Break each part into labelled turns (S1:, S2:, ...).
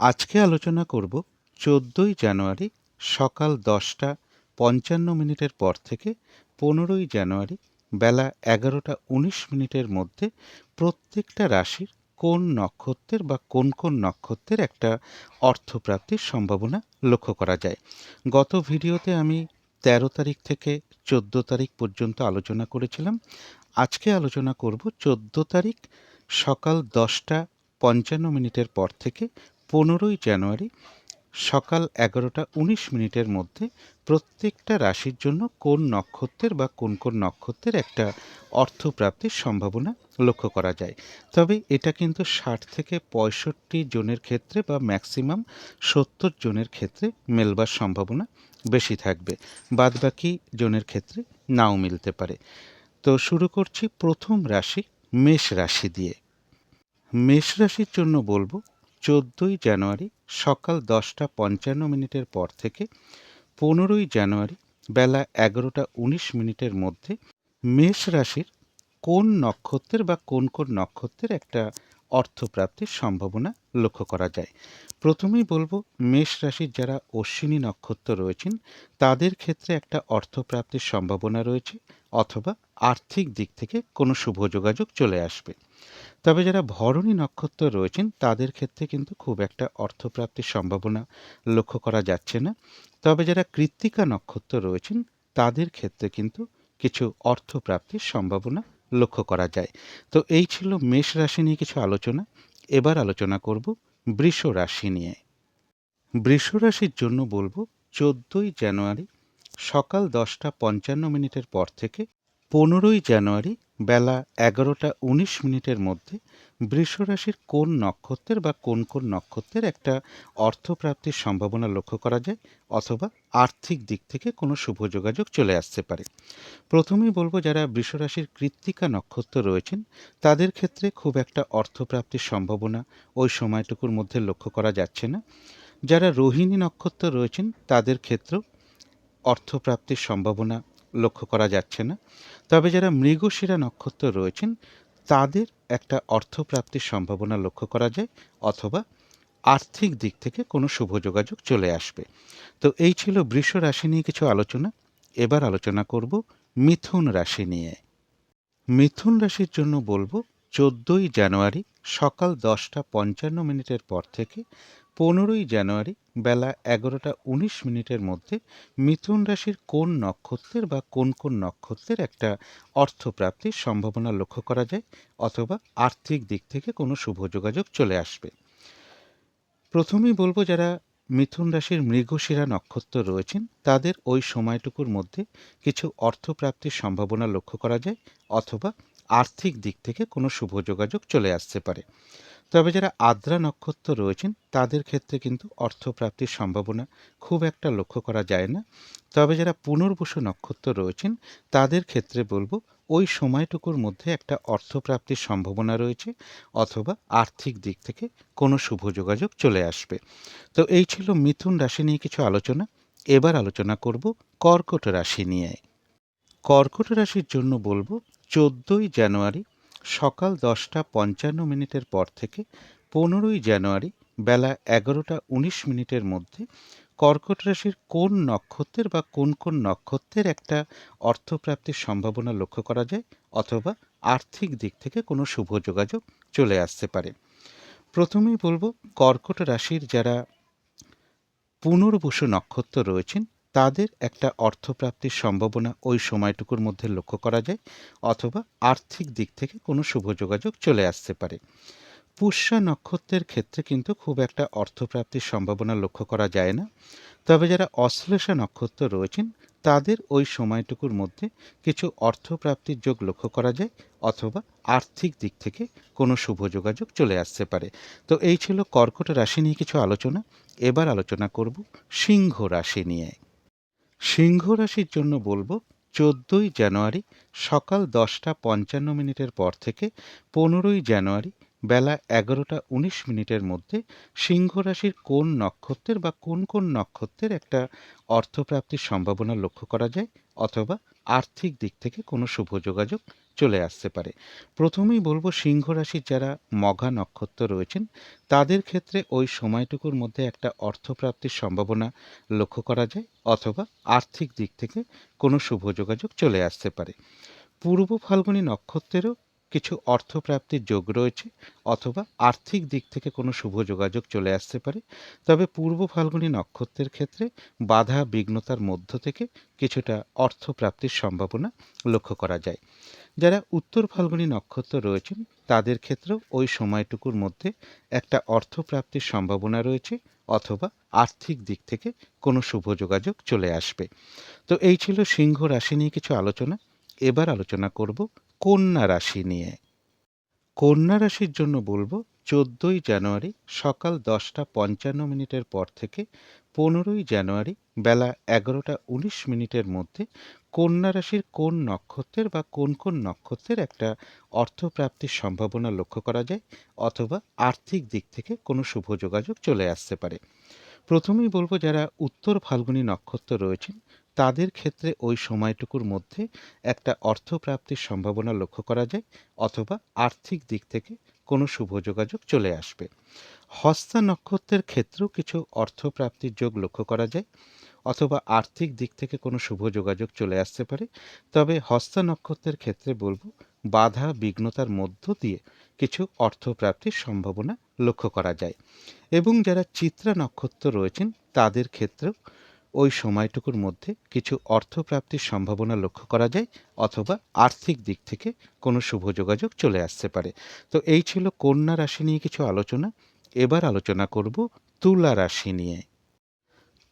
S1: আজকে আলোচনা করব চোদ্দোই জানুয়ারি সকাল দশটা পঞ্চান্ন মিনিটের পর থেকে পনেরোই জানুয়ারি বেলা এগারোটা উনিশ মিনিটের মধ্যে প্রত্যেকটা রাশির কোন নক্ষত্রের বা কোন কোন নক্ষত্রের একটা অর্থপ্রাপ্তির সম্ভাবনা লক্ষ্য করা যায়। গত ভিডিওতে আমি তেরো তারিখ থেকে চোদ্দ তারিখ পর্যন্ত আলোচনা করেছিলাম। আজকে আলোচনা করব চোদ্দ তারিখ সকাল দশটা পঞ্চান্ন মিনিটের পর থেকে পনেরোই জানুয়ারি সকাল এগারোটা উনিশ মিনিটের মধ্যে প্রত্যেকটা রাশির জন্য কোন নক্ষত্রের বা কোন কোন নক্ষত্রের একটা অর্থপ্রাপ্তির সম্ভাবনা লক্ষ্য করা যায়। তবে এটা কিন্তু ষাট থেকে পঁয়ষট্টি জনের ক্ষেত্রে বা ম্যাক্সিমাম সত্তর জনের ক্ষেত্রে মেলবার সম্ভাবনা বেশি থাকবে। বাদবাকি জনের ক্ষেত্রে নাও মিলতে পারে। তো শুরু করছি প্রথম রাশি মেষ রাশি দিয়ে। মেষ রাশির জন্য বলব চোদ্দোই জানুয়ারি সকাল দশটা পঞ্চান্ন মিনিটের পর থেকে পনেরোই জানুয়ারি বেলা এগারোটা উনিশ মিনিটের মধ্যে মেষ রাশির কোন নক্ষত্রের বা কোন কোন নক্ষত্রের একটা অর্থপ্রাপ্তির সম্ভাবনা লক্ষ্য করা যায়? প্রথমেই বলব, মেষ রাশির যারা অশ্বিনী নক্ষত্র রয়েছেন, তাদের ক্ষেত্রে একটা অর্থপ্রাপ্তির সম্ভাবনা রয়েছে অথবা আর্থিক দিক থেকে কোনো শুভ যোগাযোগ চলে আসবে। তবে যারা ভরণী নক্ষত্র রয়েছেন, তাদের ক্ষেত্রে কিন্তু খুব একটা অর্থপ্রাপ্তির সম্ভাবনা লক্ষ্য করা যাচ্ছে না। তবে যারা কৃত্তিকা নক্ষত্র রয়েছেন, তাদের ক্ষেত্রে কিন্তু কিছু অর্থপ্রাপ্তির সম্ভাবনা লক্ষ্য করা যায়। তো এই ছিল মেষ রাশি নিয়ে কিছু আলোচনা। এবার আলোচনা করব বৃষ রাশি নিয়ে। বৃষ রাশির জন্য বলব, চোদ্দোই জানুয়ারি সকাল দশটা পঞ্চান্ন মিনিটের পর থেকে পনেরোই জানুয়ারি বেলা এগারোটা উনিশ মিনিটের মধ্যে বৃষরাশির কোন নক্ষত্রের বা কোন কোন নক্ষত্রের একটা অর্থপ্রাপ্তির সম্ভাবনা লক্ষ্য করা যায় অথবা আর্থিক দিক থেকে কোনো শুভ যোগাযোগ চলে আসতে পারে? প্রথমেই বলব, যারা বৃষরাশির কৃত্তিকা নক্ষত্র রয়েছেন, তাদের ক্ষেত্রে খুব একটা অর্থপ্রাপ্তির সম্ভাবনা ওই সময়টুকুর মধ্যে লক্ষ্য করা যাচ্ছে না। যারা রোহিণী নক্ষত্র রয়েছেন, তাদের ক্ষেত্রেও অর্থপ্রাপ্তির সম্ভাবনা লক্ষ্য করা যাচ্ছে না। তবে যারা মৃগশিরা নক্ষত্র রয়েছেন, তাদের একটা অর্থপ্রাপ্তির সম্ভাবনা লক্ষ্য করা যায় অথবা আর্থিক দিক থেকে কোনো শুভ যোগাযোগ চলে আসবে। তো এই ছিল বৃষ রাশি নিয়ে কিছু আলোচনা। এবার আলোচনা করব মিথুন রাশি নিয়ে। মিথুন রাশির জন্য বলব, চোদ্দোই জানুয়ারি সকাল দশটা পঞ্চান্ন মিনিটের পর থেকে পনেরোই জানুয়ারি বেলা এগারোটা উনিশ মিনিটের মধ্যে মিথুন রাশির কোন নক্ষত্রের বা কোন কোন নক্ষত্রের একটা অর্থপ্রাপ্তির সম্ভাবনা লক্ষ্য করা যায় অথবা আর্থিক দিক থেকে কোনো শুভ যোগাযোগ চলে আসবে। প্রথমেই বলব যারা মিথুন রাশির মৃগশিরা নক্ষত্র রয়েছেন, তাদের ওই সময়টুকুর মধ্যে কিছু অর্থপ্রাপ্তির সম্ভাবনা লক্ষ্য করা যায় অথবা আর্থিক দিক থেকে কোনো শুভ যোগাযোগ চলে আসতে পারে। তবে যারা আদ্রা নক্ষত্র রয়েছেন, তাদের ক্ষেত্রে কিন্তু অর্থপ্রাপ্তির সম্ভাবনা খুব একটা লক্ষ্য করা যায় না। তবে যারা পুনর্বসু নক্ষত্র রয়েছেন, তাদের ক্ষেত্রে বলব, ওই সময়টুকুর মধ্যে একটা অর্থপ্রাপ্তির সম্ভাবনা রয়েছে অথবা আর্থিক দিক থেকে কোনো শুভ যোগাযোগ চলে আসবে। তো এই ছিল মিথুন রাশি নিয়ে কিছু আলোচনা। এবার আলোচনা করব কর্কট রাশি নিয়ে। কর্কট রাশির জন্য বলব চোদ্দোই জানুয়ারি সকাল দশটা পঞ্চান্ন মিনিটের পর থেকে পনেরোই জানুয়ারি বেলা এগারোটা উনিশ মিনিটের মধ্যে কর্কট রাশির কোন নক্ষত্রের বা কোন কোন নক্ষত্রের একটা অর্থপ্রাপ্তির সম্ভাবনা লক্ষ্য করা যায় অথবা আর্থিক দিক থেকে কোনো শুভ যোগাযোগ চলে আসতে পারে। প্রথমেই বলব, কর্কট রাশির যারা পুনর্বসু নক্ষত্র রয়েছেন তাদের একটা অর্থপ্রাপ্তির সম্ভাবনা ওই সময়টুকুর মধ্যে লক্ষ্য করা যায় অথবা আর্থিক দিক থেকে কোনো শুভ যোগাযোগ চলে আসতে পারে। পুষ্যা নক্ষত্রের ক্ষেত্রে কিন্তু খুব একটা অর্থপ্রাপ্তির সম্ভাবনা লক্ষ্য করা যায় না। তবে যারা অশ্লেষা নক্ষত্র রয়েছেন, তাদের ওই সময়টুকুর মধ্যে কিছু অর্থপ্রাপ্তির যোগ লক্ষ্য করা যায় অথবা আর্থিক দিক থেকে কোনো শুভ যোগাযোগ চলে আসতে পারে। তো এই ছিল কর্কট রাশি নিয়ে কিছু আলোচনা। এবার আলোচনা করব সিংহ রাশি নিয়ে। সিংহ রাশির জন্য বলব চোদ্দোই জানুয়ারি সকাল দশটা পঞ্চান্ন মিনিটের পর থেকে পনেরোই জানুয়ারি বেলা এগারোটা উনিশ মিনিটের মধ্যে সিংহ রাশির কোন নক্ষত্রের বা কোন কোন নক্ষত্রের একটা অর্থপ্রাপ্তির সম্ভাবনা লক্ষ্য করা যায় অথবা আর্থিক দিক থেকে কোনো শুভ যোগাযোগ চলে আসতে পারে? প্রথমেই বলব, সিংহ রাশির যারা মঘা নক্ষত্র রয়েছেন, তাদের ক্ষেত্রে ওই সময়টুকুর মধ্যে একটা অর্থপ্রাপ্তির সম্ভাবনা লক্ষ্য করা যায় অথবা আর্থিক দিক থেকে কোনো শুভ যোগাযোগ চলে আসতে পারে। পূর্ব ফাল্গুনী নক্ষত্রেরও কিছু অর্থপ্রাপ্তির যোগ রয়েছে অথবা আর্থিক দিক থেকে কোনো শুভ যোগাযোগ চলে আসতে পারে। তবে পূর্ব ফাল্গুনী নক্ষত্রের ক্ষেত্রে বাধা বিঘ্নতার মধ্য থেকে কিছুটা অর্থপ্রাপ্তির সম্ভাবনা লক্ষ্য করা যায়। যারা উত্তর ফাল্গুনী নক্ষত্র রয়েছেন, তাদের ক্ষেত্রেও ওই সময়টুকুর মধ্যে একটা অর্থপ্রাপ্তির সম্ভাবনা রয়েছে অথবা আর্থিক দিক থেকে কোনো শুভ যোগাযোগ চলে আসবে। তো এই ছিল সিংহ রাশি নিয়ে কিছু আলোচনা। এবার আলোচনা করব কন্যা রাশি নিয়ে। কন্যা রাশির জন্য বলব, চোদ্দোই জানুয়ারি সকাল দশটা পঞ্চান্ন মিনিটের পর থেকে পনেরোই জানুয়ারি বেলা এগারোটা উনিশ মিনিটের মধ্যে কন্যা রাশির কোন নক্ষত্রের বা কোন কোন নক্ষত্রের একটা অর্থপ্রাপ্তির সম্ভাবনা লক্ষ্য করা যায় অথবা আর্থিক দিক থেকে কোনো শুভ যোগাযোগ চলে আসতে পারে। প্রথমেই বলব, যারা উত্তর ফাল্গুনী নক্ষত্র রয়েছেন তাদের ক্ষেত্রে ওই সময়টুকুর মধ্যে একটা অর্থপ্রাপ্তির সম্ভাবনা লক্ষ্য করা যায় অথবা আর্থিক দিক থেকে কোনো শুভ যোগাযোগ চলে আসবে। হস্তা নক্ষত্রের ক্ষেত্রেও কিছু অর্থপ্রাপ্তির যোগ লক্ষ্য করা যায় অথবা আর্থিক দিক থেকে কোনো শুভ যোগাযোগ চলে আসতে পারে। তবে হস্তা নক্ষত্রের ক্ষেত্রে বলব, বাধা বিঘ্নতার মধ্য দিয়ে কিছু অর্থপ্রাপ্তির সম্ভাবনা লক্ষ্য করা যায়। এবং যারা চিত্রা নক্ষত্র রয়েছেন, তাদের ক্ষেত্রেও ওই সময়টুকুর মধ্যে কিছু অর্থপ্রাপ্তির সম্ভাবনা লক্ষ্য করা যায় অথবা আর্থিক দিক থেকে কোনো শুভ যোগাযোগ চলে আসতে পারে। তো এই ছিল কন্যা রাশি নিয়ে কিছু আলোচনা। এবার আলোচনা করব তুলা রাশি নিয়ে।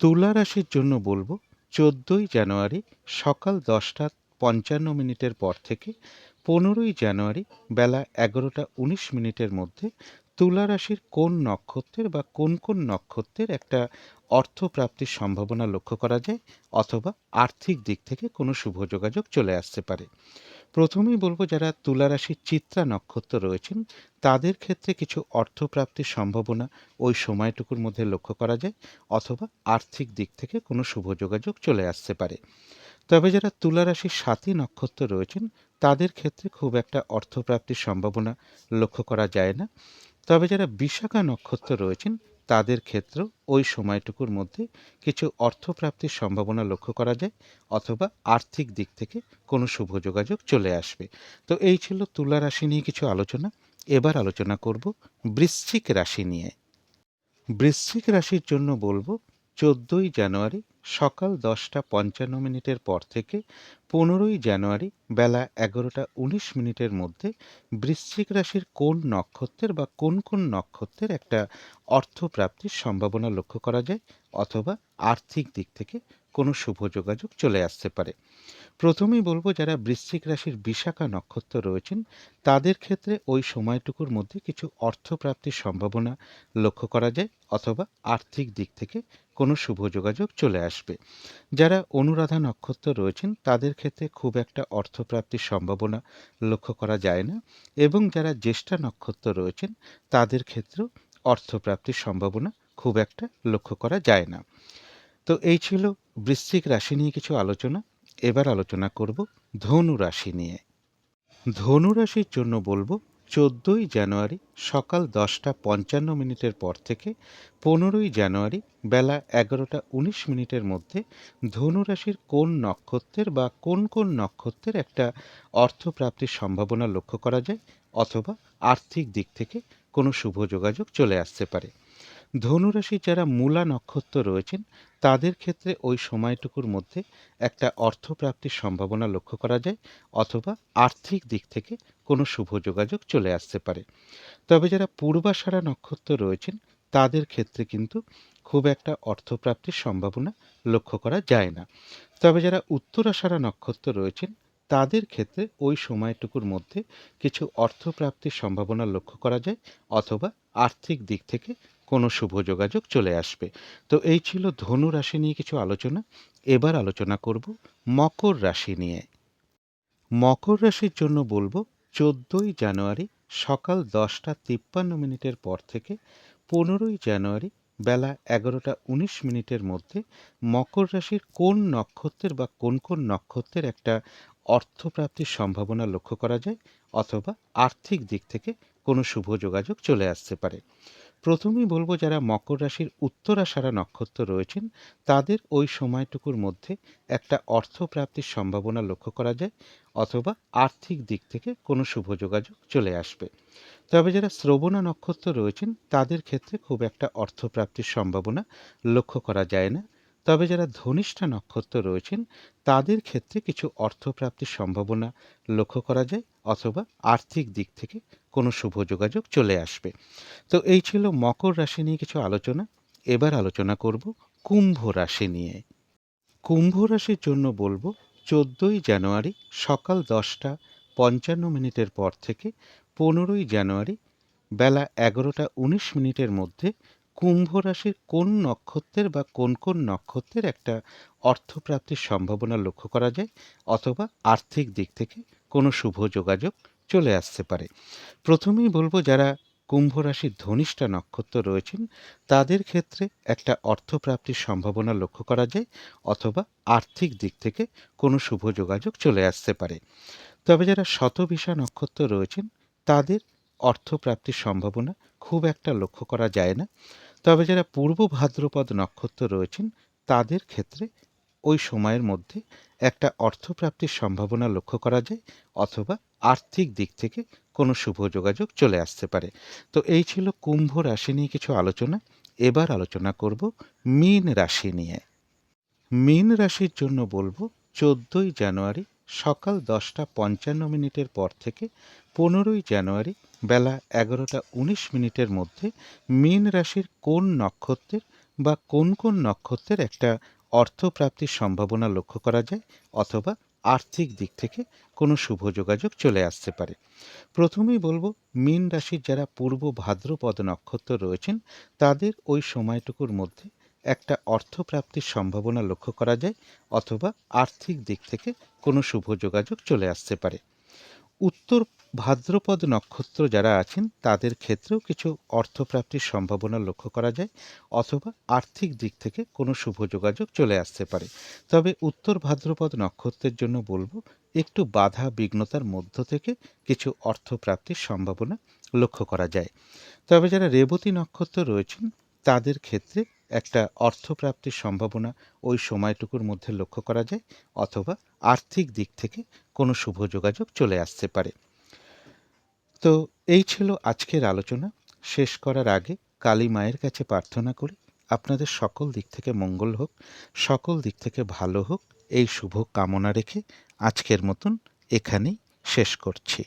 S1: তুলা রাশির জন্য বলব, চোদ্দোই জানুয়ারি সকাল দশটা পঞ্চান্ন মিনিটের পর থেকে পনেরোই জানুয়ারি বেলা এগারোটা উনিশ মিনিটের মধ্যে তুলা রাশির কোন নক্ষত্রের বা কোন কোন নক্ষত্রের একটা অর্থপ্রাপ্তির সম্ভাবনা লক্ষ্য করা যায় অথবা আর্থিক দিক থেকে কোনো শুভ যোগাযোগ চলে আসতে পারে? প্রথমেই বলব, যারা তুলা রাশির চিত্রা নক্ষত্র রয়েছেন, তাদের ক্ষেত্রে কিছু অর্থপ্রাপ্তির সম্ভাবনা ওই সময়টুকুর মধ্যে লক্ষ্য করা যায় অথবা আর্থিক দিক থেকে কোনো শুভ যোগাযোগ চলে আসতে পারে। তবে যারা তুলা রাশির সাতই নক্ষত্র রয়েছেন, তাদের ক্ষেত্রে খুব একটা অর্থপ্রাপ্তির সম্ভাবনা লক্ষ্য করা যায় না। তবে যারা বিশাখা নক্ষত্র রয়েছেন, তাদের ক্ষেত্রেও ওই সময়টুকুর মধ্যে কিছু অর্থপ্রাপ্তির সম্ভাবনা লক্ষ্য করা যায় অথবা আর্থিক দিক থেকে কোনো শুভ যোগাযোগ চলে আসবে। তো এই ছিল তুলা রাশি নিয়ে কিছু আলোচনা। এবার আলোচনা করব বৃশ্চিক রাশি নিয়ে। বৃশ্চিক রাশির জন্য বলব, চোদ্দোই জানুয়ারি সকাল দশটা পঞ্চান্ন মিনিটের পর থেকে পনেরোই জানুয়ারি বেলা এগারোটা উনিশ মিনিটের মধ্যে বৃশ্চিক রাশির কোন নক্ষত্রের বা কোন কোন নক্ষত্রের একটা অর্থপ্রাপ্তির সম্ভাবনা লক্ষ্য করা যায় অথবা আর্থিক দিক থেকে কোনো শুভ যোগাযোগ চলে আসতে পারে। প্রথমেই বলব, যারা বৃশ্চিক রাশির বিশাখা নক্ষত্র রয়েছেন, তাদের ক্ষেত্রে ওই সময়টুকুর মধ্যে কিছু অর্থপ্রাপ্তির সম্ভাবনা লক্ষ্য করা যায় অথবা আর্থিক দিক থেকে কোনো শুভ যোগাযোগ চলে আসবে। যারা অনুরাধা নক্ষত্র রয়েছেন, তাদের ক্ষেত্রে খুব একটা অর্থপ্রাপ্তির সম্ভাবনা লক্ষ্য করা যায় না এবং যারা জ্যেষ্ঠা নক্ষত্র রয়েছেন, তাদের ক্ষেত্রেও অর্থপ্রাপ্তির সম্ভাবনা খুব একটা লক্ষ্য করা যায় না। তো এই ছিল বৃশ্চিক রাশি নিয়ে কিছু আলোচনা, এবার আলোচনা করব ধনু রাশি নিয়ে। ধনু রাশির জন্য বলব, চোদ্দোই জানুয়ারি সকাল দশটা পঞ্চান্ন মিনিটের পর থেকে পনেরোই জানুয়ারি বেলা এগারোটা উনিশ মিনিটের মধ্যে ধনু রাশির কোন নক্ষত্রের বা কোন কোন নক্ষত্রের একটা অর্থপ্রাপ্তির সম্ভাবনা লক্ষ্য করা যায়, অথবা আর্থিক দিক থেকে কোনো শুভ যোগাযোগ চলে আসতে পারে। ধনুরাশি যারা মূলা নক্ষত্র রয়েছেন, তাদের ক্ষেত্রে ওই সময়টুকুর মধ্যে একটা অর্থপ্রাপ্তির সম্ভাবনা লক্ষ্য করা যায় অথবা আর্থিক দিক থেকে কোনো শুভ যোগাযোগ চলে আসতে পারে। তবে যারা পূর্বাষাঢ়া নক্ষত্র রয়েছেন, তাদের ক্ষেত্রে কিন্তু খুব একটা অর্থপ্রাপ্তির সম্ভাবনা লক্ষ্য করা যায় না। তবে যারা উত্তরাষাঢ়া নক্ষত্র রয়েছেন, তাদের ক্ষেত্রে ওই সময়টুকুর মধ্যে কিছু অর্থপ্রাপ্তির সম্ভাবনা লক্ষ্য করা যায় অথবা আর্থিক দিক থেকে কোনো শুভ যোগাযোগ চলে আসবে। তো এই ছিল ধনু রাশি নিয়ে কিছু আলোচনা। এবার আলোচনা করব মকর রাশি নিয়ে। মকর রাশির জন্য বলব, চোদ্দোই জানুয়ারি সকাল দশটা তিপ্পান্ন মিনিটের পর থেকে পনেরোই জানুয়ারি বেলা এগারোটা উনিশ মিনিটের মধ্যে মকর রাশির কোন নক্ষত্রের বা কোন কোন নক্ষত্রের একটা অর্থপ্রাপ্তির সম্ভাবনা লক্ষ্য করা যায় অথবা আর্থিক দিক থেকে কোনো শুভ যোগাযোগ চলে আসতে পারে। প্রথমেই বলব যারা মকর রাশির উত্তরাষাঢ়া নক্ষত্র রয়েছেন, তাদের ওই সময়টুকুর মধ্যে একটা অর্থপ্রাপ্তির সম্ভাবনা লক্ষ্য করা যায় অথবা আর্থিক দিক থেকে কোনো শুভ যোগাযোগ চলে আসবে। তবে যারা শ্রবণা নক্ষত্র রয়েছেন, তাদের ক্ষেত্রে খুব একটা অর্থপ্রাপ্তির সম্ভাবনা লক্ষ্য করা যায় না। তবে যারা ধনিষ্ঠা নক্ষত্র রয়েছেন, তাদের ক্ষেত্রে কিছু অর্থপ্রাপ্তির সম্ভাবনা লক্ষ্য করা যায় অথবা আর্থিক দিক থেকে কোনো শুভ যোগাযোগ চলে আসবে। তো এই ছিল মকর রাশি নিয়ে কিছু আলোচনা। এবার আলোচনা করব কুম্ভ রাশি নিয়ে। কুম্ভ রাশির জন্য বলব, চোদ্দোই জানুয়ারি সকাল দশটা পঞ্চান্ন মিনিটের পর থেকে পনেরোই জানুয়ারি বেলা এগারোটা উনিশ মিনিটের মধ্যে কুম্ভ রাশির কোন নক্ষত্রের বা কোন কোন নক্ষত্রের একটা অর্থপ্রাপ্তির সম্ভাবনা লক্ষ্য করা যায় অথবা আর্থিক দিক থেকে কোনো শুভ যোগাযোগ চলে আসতে পারে। প্রথমেই বলব যারা কুম্ভ রাশির ধনিষ্ঠা নক্ষত্র রয়েছেন, তাদের ক্ষেত্রে একটা অর্থপ্রাপ্তির সম্ভাবনা লক্ষ্য করা যায় অথবা আর্থিক দিক থেকে কোনো শুভ যোগাযোগ চলে আসতে পারে। তবে যারা শতবিশা নক্ষত্র রয়েছেন, তাদের অর্থপ্রাপ্তির সম্ভাবনা খুব একটা লক্ষ্য করা যায় না। তবে যারা পূর্ব ভাদ্রপদ নক্ষত্র রয়েছেন, তাদের ক্ষেত্রে ওই সময়ের মধ্যে একটা অর্থপ্রাপ্তির সম্ভাবনা লক্ষ্য করা যায় অথবা আর্থিক দিক থেকে কোনো শুভ যোগাযোগ চলে আসতে পারে। তো এই ছিল কুম্ভ রাশি নিয়ে কিছু আলোচনা। এবার আলোচনা করব মীন রাশি নিয়ে। মীন রাশির জন্য বলব, চোদ্দোই জানুয়ারি সকাল দশটা পঞ্চান্ন মিনিটের পর থেকে পনেরোই জানুয়ারি বেলা এগারোটা উনিশ মিনিটের মধ্যে মীন রাশির কোন নক্ষত্রের বা কোন কোন নক্ষত্রের একটা অর্থপ্রাপ্তির সম্ভাবনা লক্ষ্য করা যায় অথবা আর্থিক দিক থেকে কোনো শুভ যোগাযোগ চলে আসতে পারে। প্রথমেই বলব, মীন রাশির যারা পূর্ব ভাদ্রপদ নক্ষত্র রয়েছেন, তাদের ওই সময়টুকুর মধ্যে একটা অর্থপ্রাপ্তির সম্ভাবনা লক্ষ্য করা যায় অথবা আর্থিক দিক থেকে কোনো শুভ যোগাযোগ চলে আসতে পারে। উত্তর ভাদ্রপদ নক্ষত্র যারা আছেন, তাদের ক্ষেত্রেও কিছু অর্থপ্রাপ্তির সম্ভাবনা লক্ষ্য করা যায় অথবা আর্থিক দিক থেকে কোনো শুভ যোগাযোগ চলে আসতে পারে। তবে উত্তর ভাদ্রপদ নক্ষত্রের জন্য বলব, একটু বাধা বিঘ্নতার মধ্য থেকে কিছু অর্থপ্রাপ্তির সম্ভাবনা লক্ষ্য করা যায়। তবে যারা রেবতী নক্ষত্র রয়েছেন, তাদের ক্ষেত্রে একটা অর্থপ্রাপ্তির সম্ভাবনা ওই সময়টুকুর মধ্যে লক্ষ্য করা যায় অথবা আর্থিক দিক থেকে কোনো শুভ যোগাযোগ চলে আসতে পারে। তো এই ছিল আজকের আলোচনা। শেষ করার আগে কালী মায়ের কাছে প্রার্থনা করি, আপনাদের সকল দিক থেকে মঙ্গল হোক, সকল দিক থেকে ভালো হোক, এই শুভ কামনা রেখে আজকের মতন এখানেই শেষ করছি।